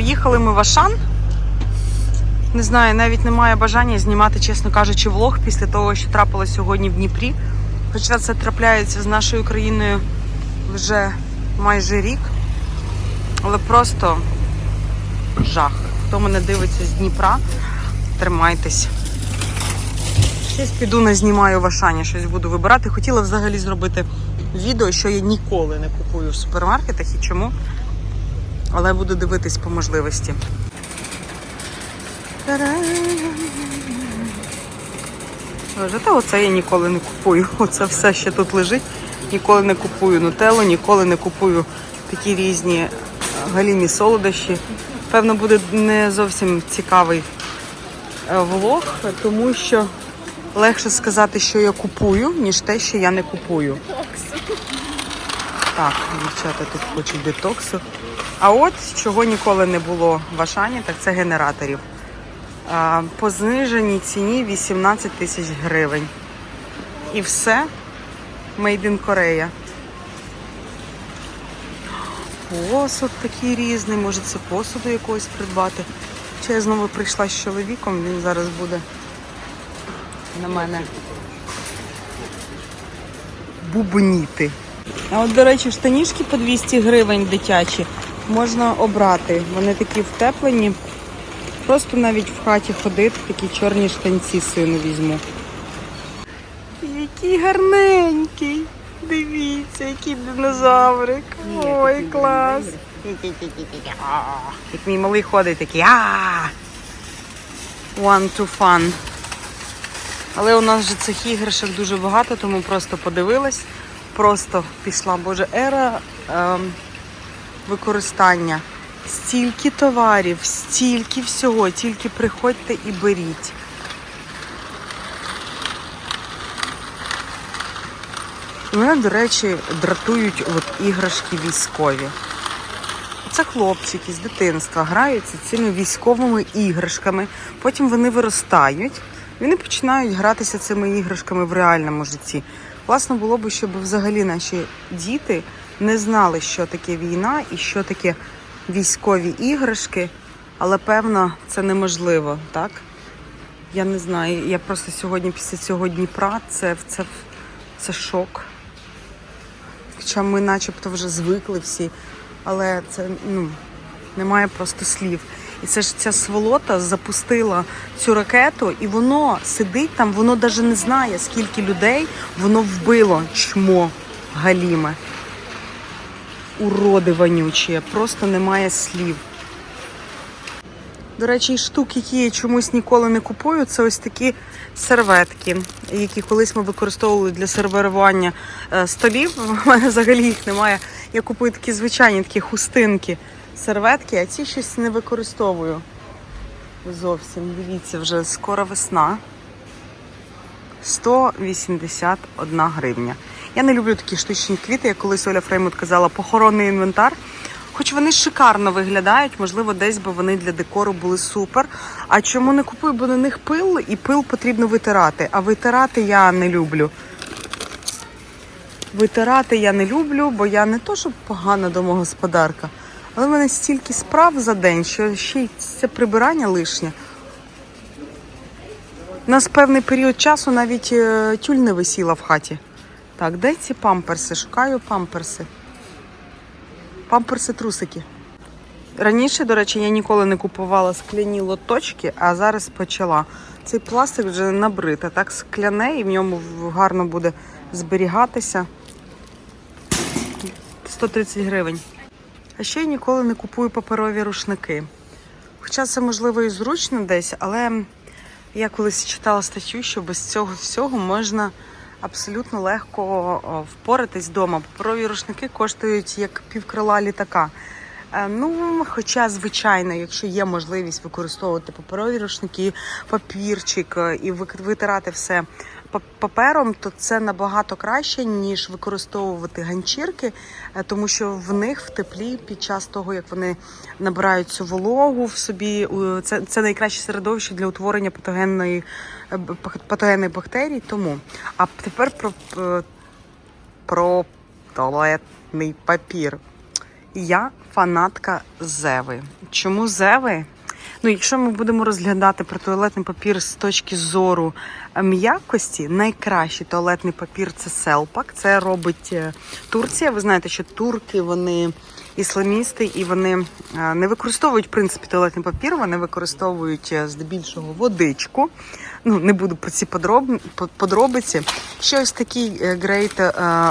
Приїхали ми в Ашан. Не знаю, навіть немає бажання знімати, чесно кажучи, влог після того, що трапилось сьогодні в Дніпрі. Хоча це трапляється з нашою країною вже майже рік. Але просто жах. Хто мене дивиться з Дніпра, тримайтесь. Щось піду не знімаю в Ашані, щось буду вибирати. Хотіла взагалі зробити відео, що я ніколи не купую в супермаркетах і чому. Але буду дивитись по можливості. Та оце я ніколи не купую. Оце все, що тут лежить. Ніколи не купую нутеллу, ніколи не купую такі різні е, галімі солодощі. Певно, буде не зовсім цікавий е, влог, тому що легше сказати, що я купую, ніж те, що я не купую. Так, дівчата тут хочуть детоксу. А от чого ніколи не було в Ашані, так це генераторів. По зниженій ціні 18 тисяч гривень. І все Made in Korea. Посуд такий різний, може це посуду якогось придбати. Чи я знову прийшла з чоловіком, він зараз буде на мене бубніти. А от, до речі, штанішки по 200 гривень дитячі можна обрати. Вони такі втеплені. Просто навіть в хаті ходити, такі чорні штанці сину візьму. Який гарненький. Дивіться, який динозаврик. Ой, клас. Як мій малий ходить такий. One to fun. Але у нас же цих іграшок дуже багато, тому просто подивилась. Просто пішла, боже, ера ем, використання. Стільки товарів, стільки всього, тільки приходьте і беріть. Мене, до речі, дратують от іграшки військові. Це хлопчики з дитинства граються цими військовими іграшками. Потім вони виростають. Вони починають гратися цими іграшками в реальному житті. Класно було б, щоб взагалі наші діти не знали, що таке війна і що таке військові іграшки, але певно це неможливо, так? Я не знаю. Я просто сьогодні після цього Дніпра це, це, це шок. Хоча ми начебто вже звикли всі, але це ну, немає просто слів. І це ж ця сволота запустила цю ракету, і воно сидить там, воно навіть не знає, скільки людей воно вбило чмо галіме. Уроди вонючі, просто немає слів. До речі, штук, які я чомусь ніколи не купую, це ось такі серветки, які колись ми використовували для сервірування е, столів. У мене взагалі їх немає. Я купую такі звичайні такі хустинки, серветки, а ці щось не використовую. Зовсім. Дивіться, вже скоро весна. 181 гривня. Я не люблю такі штучні квіти, як колись Оля Фреймут казала, похоронний інвентар. Хоч вони шикарно виглядають, можливо, десь би вони для декору були супер. А чому не купую? Бо на них пил, і пил потрібно витирати. А витирати я не люблю. Витирати я не люблю, бо я не то, щоб погана домогосподарка, але в мене стільки справ за день, що ще й це прибирання лишнє. У нас певний період часу навіть е, тюль не висіла в хаті. Так, де ці памперси? Шукаю памперси. Памперси трусики. Раніше, до речі, я ніколи не купувала скляні лоточки, а зараз почала. Цей пластик вже набрид, так скляне і в ньому гарно буде зберігатися. 130 гривень. А ще я ніколи не купую паперові рушники. Хоча це можливо і зручно десь, але я колись читала статтю, що без цього всього можна абсолютно легко впоратись вдома. Паперові рушники коштують як півкрила літака. Е, Ну, хоча, звичайно, якщо є можливість використовувати паперові рушники, папірчик е, і витирати все папером, то це набагато краще, ніж використовувати ганчірки, е, тому що в них в теплі під час того, як вони набирають цю вологу в собі, це, це найкраще середовище для утворення патогенної е, патогенних бактерій. Тому а тепер про, е, про туалетний папір. Я фанатка Зеви. Чому Зеви? Ну, якщо ми будемо розглядати про туалетний папір з точки зору м'якості, найкращий туалетний папір це селпак. Це робить е, Турція. Ви знаєте, що турки вони ісламісти і вони е, не використовують в принципі туалетний папір, вони використовують е, здебільшого водичку. Ну, не буду про ці подроб... подробиці. Ще ось такі грейт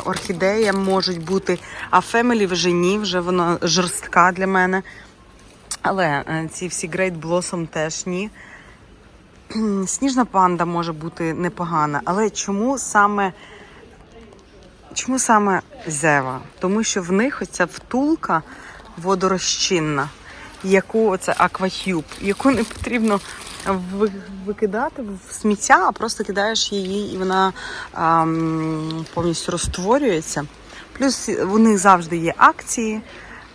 орхідея можуть бути, а Family вже ні, вже вона жорстка для мене. Але е, ці всі Great Blossom теж ні. Сніжна панда може бути непогана, але чому саме, чому саме Зева? Тому що в них оця втулка водорозчинна, яку це акватюб, яку не потрібно викидати в сміття, а просто кидаєш її і вона ам, повністю розтворюється. Плюс у них завжди є акції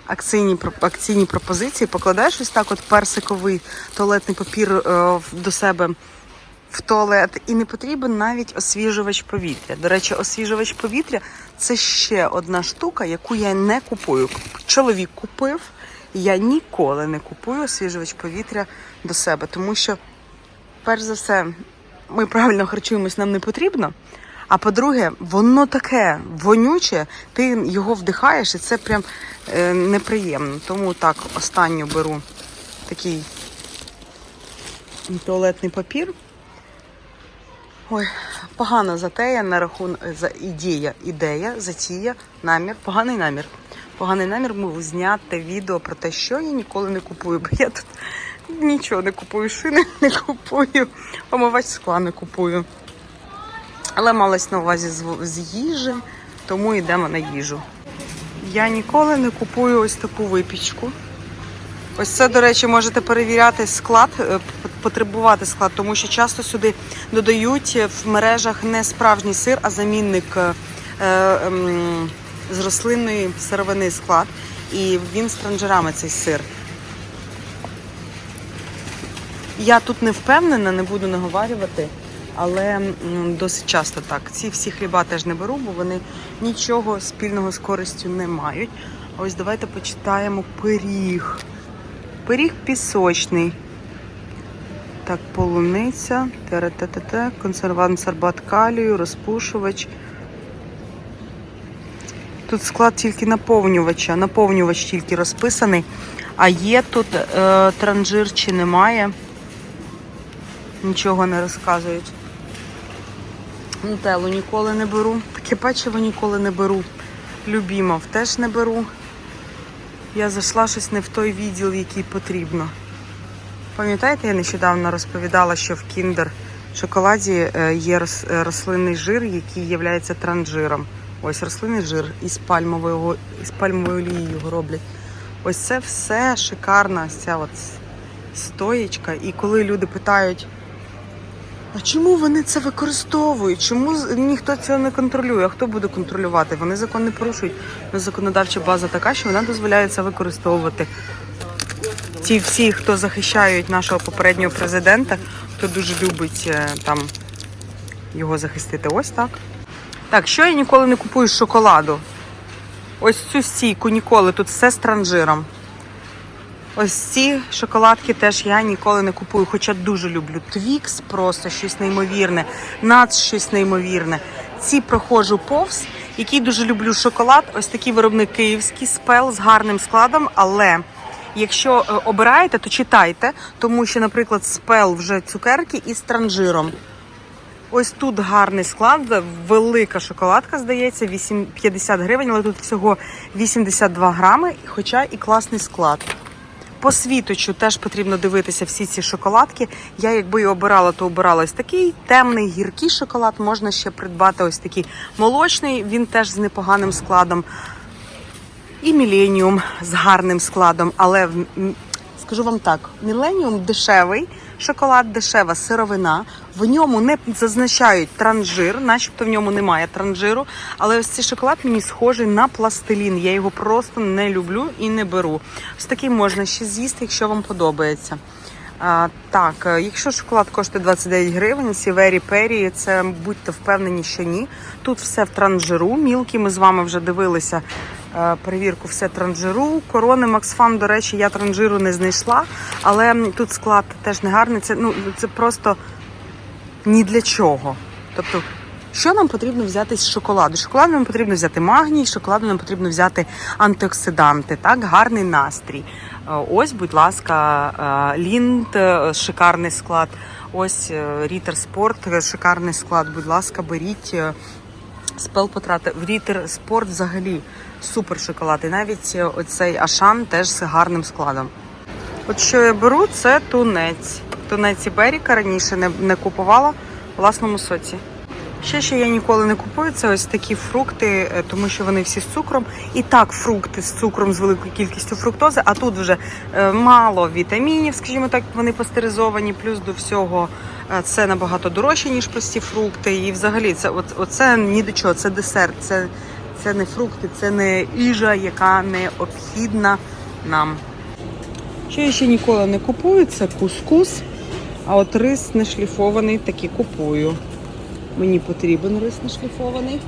акційні, акційні пропозиції, покладаєш ось так от персиковий туалетний папір е, до себе в туалет, і не потрібен навіть освіжувач повітря. До речі, освіжувач повітря це ще одна штука, яку я не купую. Чоловік купив, я ніколи не купую освіжувач повітря до себе, тому що, перш за все, ми правильно харчуємось, нам не потрібно. А по-друге, воно таке вонюче, ти його вдихаєш, і це прям е, неприємно. Тому так, останню беру такий туалетний папір. Ой, погана затея на рахунок за ідея, ідея, затія, намір, поганий намір. Поганий намір був зняти відео про те, що я ніколи не купую, бо я тут нічого не купую, шини не купую, омивач скла не купую. Але малось на увазі з, їжі, тому йдемо на їжу. Я ніколи не купую ось таку випічку. Ось це, до речі, можете перевіряти склад, е, потребувати склад, тому що часто сюди додають в мережах не справжній сир, а замінник е, з рослинної сировини склад. І він з транжирами цей сир. Я тут не впевнена, не буду наговарювати, але досить часто так. Ці всі хліба теж не беру, бо вони нічого спільного з користю не мають. А ось давайте почитаємо пиріг. Пиріг пісочний. Так, полуниця, ТРТТ, консервант сорбат калію, розпушувач. Тут склад тільки наповнювача, наповнювач тільки розписаний. А є тут е, транжир чи немає. Нічого не розказують. Нутеллу ніколи не беру. Таке печиво ніколи не беру. Любімов теж не беру. Я зайшла щось не в той відділ, який потрібно. Пам'ятаєте, я нещодавно розповідала, що в кіндер шоколаді е, є е, рослинний жир, який є транжиром. Ось рослинний жир із пальмової, із пальмової олії його роблять. Ось це все шикарна ця от стоєчка. І коли люди питають, а чому вони це використовують? Чому ніхто цього не контролює? А хто буде контролювати? Вони закон не порушують. Ну, Законодавча база така, що вона дозволяє це використовувати. Ті всі, хто захищають нашого попереднього президента, хто дуже любить е, там його захистити. Ось так. Так, що я ніколи не купую з шоколаду? Ось цю стійку ніколи, тут все з транжиром. Ось ці шоколадки теж я ніколи не купую, хоча дуже люблю. Твікс просто щось неймовірне, нац щось неймовірне. Ці проходжу повз, який дуже люблю шоколад. Ось такий виробник київський спел з гарним складом. Але якщо е, обираєте, то читайте, тому що, наприклад, спел вже цукерки із транжиром. Ось тут гарний склад, велика шоколадка, здається, 8, 50 гривень, але тут всього 82 грами, хоча і класний склад. По світочу теж потрібно дивитися всі ці шоколадки. Я якби і обирала, то обирала ось такий темний гіркий шоколад. Можна ще придбати ось такий молочний, він теж з непоганим складом. І Міленіум з гарним складом. Але скажу вам так: Міленіум дешевий, шоколад дешева сировина. В ньому не зазначають транжир, начебто в ньому немає транжиру. Але ось цей шоколад мені схожий на пластилін. Я його просто не люблю і не беру. Ось такий можна ще з'їсти, якщо вам подобається. А, так, е, якщо шоколад коштує 29 гривень, Сівері Пері, це будьте впевнені, що ні. Тут все в транжиру. Мілкі ми з вами вже дивилися е, перевірку все транжиру. Корони Максфам, до речі, я транжиру не знайшла, але тут склад теж не гарний. Це, ну, це просто ні для чого. Тобто, що нам потрібно взяти з шоколаду? Шоколаду нам потрібно взяти магній, шоколаду нам потрібно взяти антиоксиданти, так, гарний настрій. Е, Ось, будь ласка, е, Лінд, е, шикарний склад. Ось Рітер Спорт, шикарний склад. Будь ласка, беріть. Спел потрати в Рітер Спорт взагалі супер шоколад. І навіть оцей Ашан теж з гарним складом. От що я беру, це тунець. Тунець Іберіка раніше не, не купувала в власному соці. Ще що я ніколи не купую, це ось такі фрукти, е, тому що вони всі з цукром. І так, фрукти з цукром з великою кількістю фруктози, а тут вже е, мало вітамінів, скажімо так, вони пастеризовані, плюс до всього е, це набагато дорожче, ніж прості фрукти. І взагалі це оце ні до чого, це десерт, це, це не фрукти, це не їжа, яка необхідна нам. Що я ще ніколи не купую, це кускус. А от рис не шліфований таки купую. Мені потрібен рис не шліфований.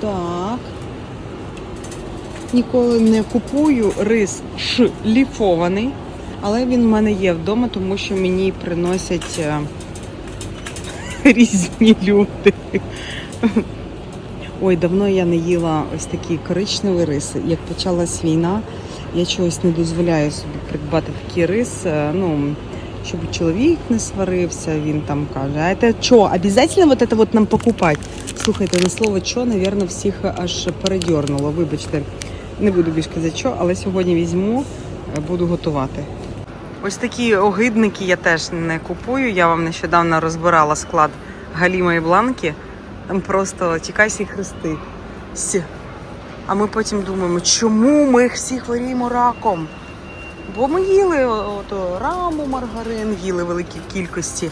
Так. Ніколи не купую рис шліфований, але він в мене є вдома, тому що мені приносять е, різні люди. Ой, давно я не їла ось такі коричневі риси. Як почалась війна, я чогось не дозволяю собі придбати такий рис. е, Ну, щоб чоловік не сварився, він там каже, а це що, обов'язково вот это вот нам покупати? Слухайте, на слово що, напевно, всіх аж передьорнуло. Вибачте, не буду більше казати що, але сьогодні візьму, е, буду готувати. Ось такі огидники я теж не купую. Я вам нещодавно розбирала склад Галіма і Бланки. Там просто тікай всі хрести. А ми потім думаємо, чому ми всі хворіємо раком? Бо ми їли ото раму, маргарин, їли в великій кількості.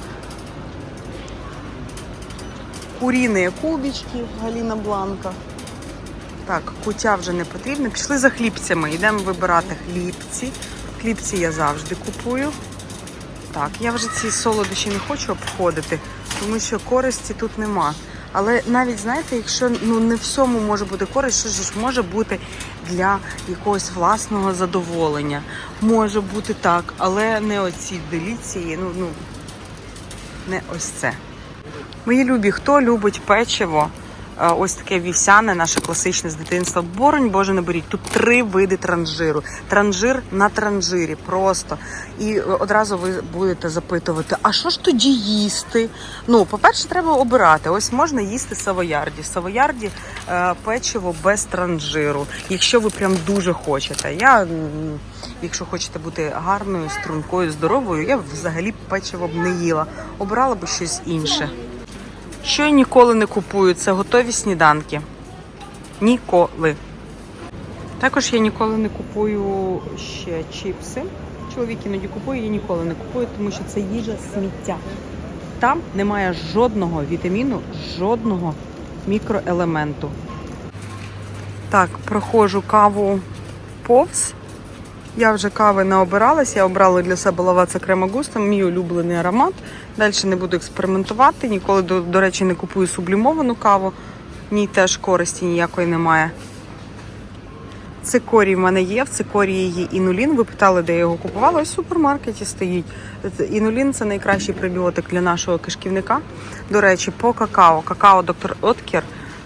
Куріні кубічки, Галіна Бланка. Так, кутя вже не потрібно. Пішли за хлібцями. Йдемо вибирати хлібці. Хлібці я завжди купую. Так, я вже ці солодощі не хочу обходити, тому що користі тут нема. Але навіть знаєте, якщо ну не всьому може бути користь, що ж може бути для якогось власного задоволення. Може бути так, але не оці деліції, ну, ну не ось це. Мої любі, хто любить печиво? Ось таке вівсяне, наше класичне з дитинства. Боронь Боже, не беріть. Тут три види транжиру. Транжир на транжирі просто. І е, одразу ви будете запитувати: а що ж тоді їсти? Ну, по-перше, треба обирати. Ось можна їсти савоярді. Савоярді е, печиво без транжиру, якщо ви прям дуже хочете. Я, якщо хочете бути гарною, стрункою, здоровою, я взагалі печиво б не їла. Обрала б щось інше. Що я ніколи не купую, це готові сніданки. Ніколи. Також я ніколи не купую ще чіпси. Чоловік іноді купує, я ніколи не купую, тому що це їжа сміття. Там немає жодного вітаміну, жодного мікроелементу. Так, проходжу каву повз. Я вже кави не обиралась, я обрала для себе лаваца крема густо, мій улюблений аромат. Далі не буду експериментувати. Ніколи, до, до речі, не купую сублімовану каву. В ній теж користі ніякої немає. Цикорій в мене є, в цикорії є інулін. Ви питали, де я його купувала. Ось в супермаркеті стоїть. Інулін це найкращий пребіотик для нашого кишківника. До речі, по какао. Какао доктор Откер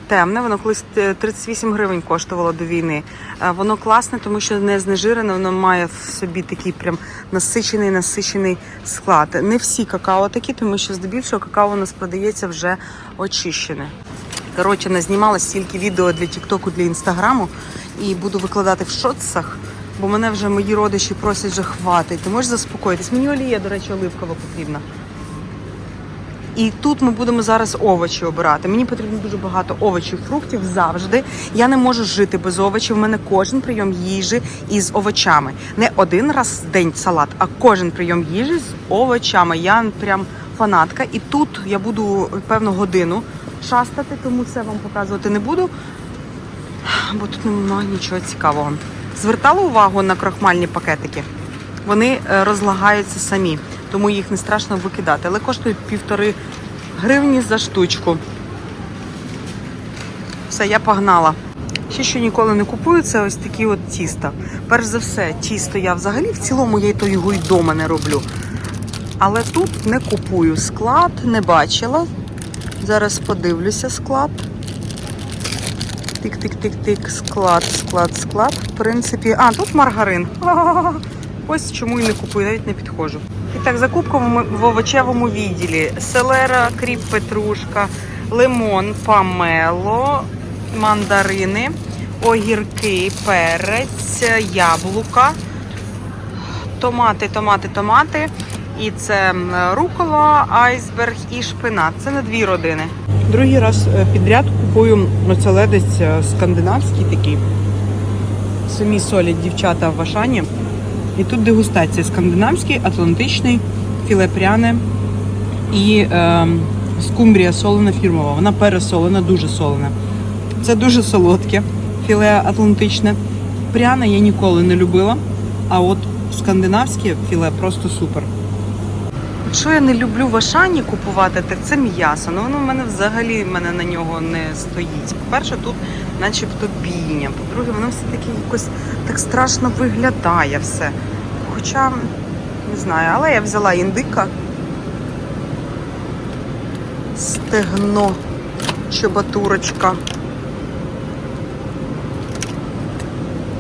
темне, воно колись е, 38 гривень коштувало до війни. Е, Воно класне, тому що не знежирене, воно має в собі такий прям насичений, насичений склад. Не всі какао такі, тому що здебільшого какао у нас продається вже очищене. Коротше, назнімала стільки відео для Тіктоку, для інстаграму і буду викладати в шоцах, бо мене вже мої родичі просять вже хватить. Ти можеш заспокоїтись? Мені олія, до речі, оливкова потрібна. І тут ми будемо зараз овочі обирати. Мені потрібно дуже багато овочів, фруктів завжди. Я не можу жити без овочів. У мене кожен прийом їжі із овочами. Не один раз в день салат, а кожен прийом їжі з овочами. Я прям фанатка. І тут я буду певну годину шастати, тому це вам показувати не буду, бо тут немає нічого цікавого. Звертала увагу на крохмальні пакетики. Вони е, розлагаються самі, тому їх не страшно викидати, але коштують півтори гривні за штучку. Все, я погнала. Ще що ніколи не купую, це ось такі от тіста. Перш за все, тісто я взагалі в цілому я то його й дома не роблю. Але тут не купую склад, не бачила. Зараз подивлюся склад. Тик-тик-тик-тик, склад, склад, склад. В принципі, а тут маргарин. Ось чому і не купую, навіть не підходжу. Так, закупка в овочевому відділі: селера, кріп, петрушка, лимон, памело, мандарини, огірки, перець, яблука, томати, томати, томати. І це рукола, айсберг і шпинат. Це на дві родини. Другий раз е, підряд купую оцеледець е, скандинавський такий. Самі солять дівчата в Ашані. І тут дегустація скандинавський, атлантичний, філе пряне і е, скумбрія солена фірмова. Вона пересолена, дуже солена. Це дуже солодке, філе атлантичне. Пряне я ніколи не любила, а от скандинавське філе просто супер. Що я не люблю в Ашані купувати, так це м'ясо. Ну воно в мене взагалі мене на нього не стоїть. По-перше, тут начебто бійня. По-друге, воно все-таки якось так страшно виглядає все. Хоча, не знаю, але я взяла індика. Стегно, чобатурочка.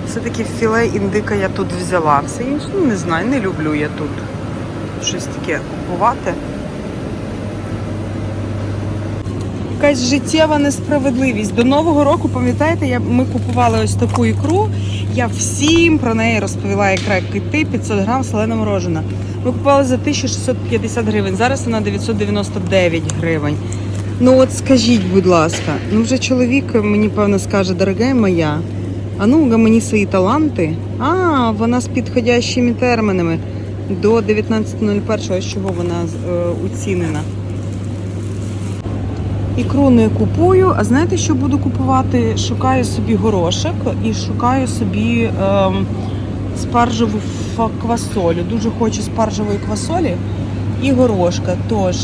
Все-таки філе індика я тут взяла. Все інше, ну не знаю, не люблю я тут щось таке купувати. Якась життєва несправедливість. До Нового року, пам'ятаєте, я, ми купували ось таку ікру. Я всім про неї розповіла ікра кити 500 грам солена морожена. Ми купували за 1650 гривень. Зараз вона 999 гривень. Ну от скажіть, будь ласка, ну вже чоловік мені певно скаже, дорога моя, а ну мені свої таланти. А, вона з підходящими термінами. До 19.01, ось чого вона е, оцінена. Ікру не купую, а знаєте, що буду купувати? Шукаю собі горошок і шукаю собі ем, спаржеву квасолю. Дуже хочу спаржевої квасолі і горошка. Тож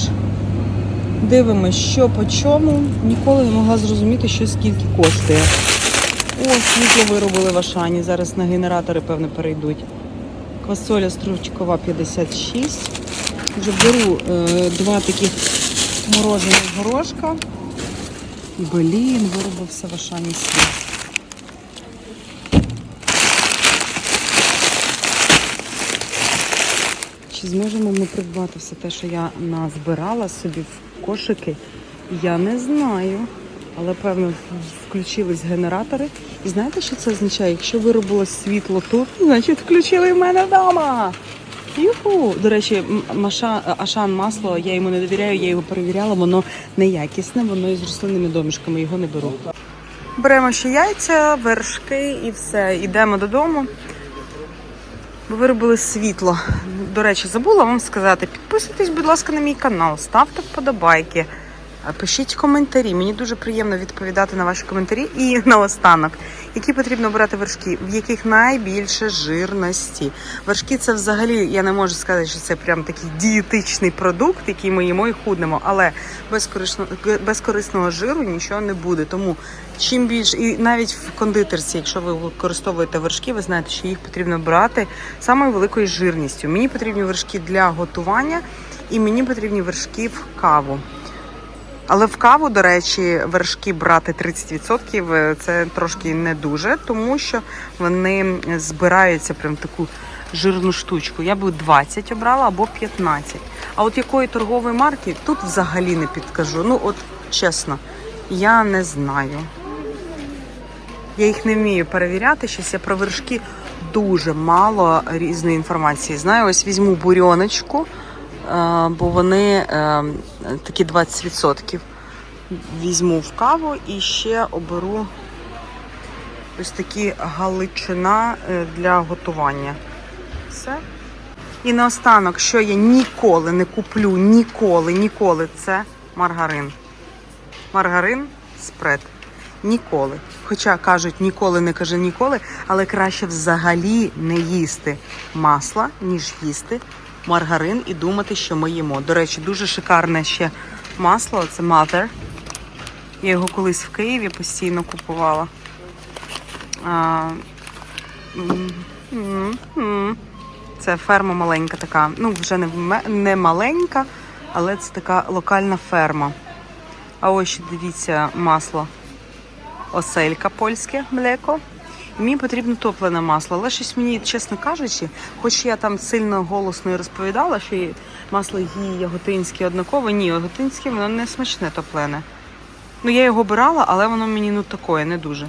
дивимось, що по чому. Ніколи не могла зрозуміти, що скільки коштує. О, світло виробили в Ашані. Зараз на генератори, певно, перейдуть. Квасоля стручкова 56. Вже беру е, два таких морожених горошка. Блін, виробився в Ашані світ. Чи зможемо ми придбати все те, що я назбирала собі в кошики? Я не знаю. Але певно включились генератори. І знаєте, що це означає? Якщо виробилось світло тут, значить включили в мене вдома. Юху! До речі, Маша, Ашан масло, я йому не довіряю, я його перевіряла, воно неякісне, воно із рослинними домішками, його не беру. Беремо ще яйця, вершки і все. Йдемо додому. Бо виробили світло. До речі, забула вам сказати, підписуйтесь, будь ласка, на мій канал, ставте вподобайки. Пишіть коментарі. Мені дуже приємно відповідати на ваші коментарі. І наостанок, які потрібно брати вершки, в яких найбільше жирності. Вершки це взагалі, я не можу сказати, що це прям такий дієтичний продукт, який ми їмо і худнемо, але без корисного, без корисного жиру нічого не буде. Тому чим більше, і навіть в кондитерці, якщо ви використовуєте вершки, ви знаєте, що їх потрібно брати самою великою жирністю. Мені потрібні вершки для готування, і мені потрібні вершки в каву. Але в каву, до речі, вершки брати 30% е, це трошки не дуже, тому що вони збираються прям таку жирну штучку. Я би 20 обрала або 15. А от якої торгової марки тут взагалі не підкажу. Ну, от чесно, я не знаю. Я їх не вмію перевіряти. Щось я про вершки дуже мало різної інформації. Знаю, ось візьму бурьоночку, бо вони е, такі 20%. Візьму в каву і ще оберу ось такі галичина е, для готування. Все. І наостанок, що я ніколи не куплю, ніколи, ніколи, це маргарин. Маргарин спред. Ніколи. Хоча кажуть, ніколи не каже ніколи, але краще взагалі не їсти масла, ніж їсти маргарин і думати, що ми їмо. До речі, дуже шикарне ще масло. Це Mother. Я його колись в Києві постійно купувала. А. Це ферма маленька така. Ну, вже не, не маленька, але це така локальна ферма. А ось дивіться масло. Оселька польське млеко. Мені потрібно топлене масло, але щось мені, чесно кажучи, хоч я там сильно голосно і розповідала, що масло її яготинське однакове, ні, яготинське воно не смачне топлене. Ну, я його брала, але воно мені ну такое, не дуже.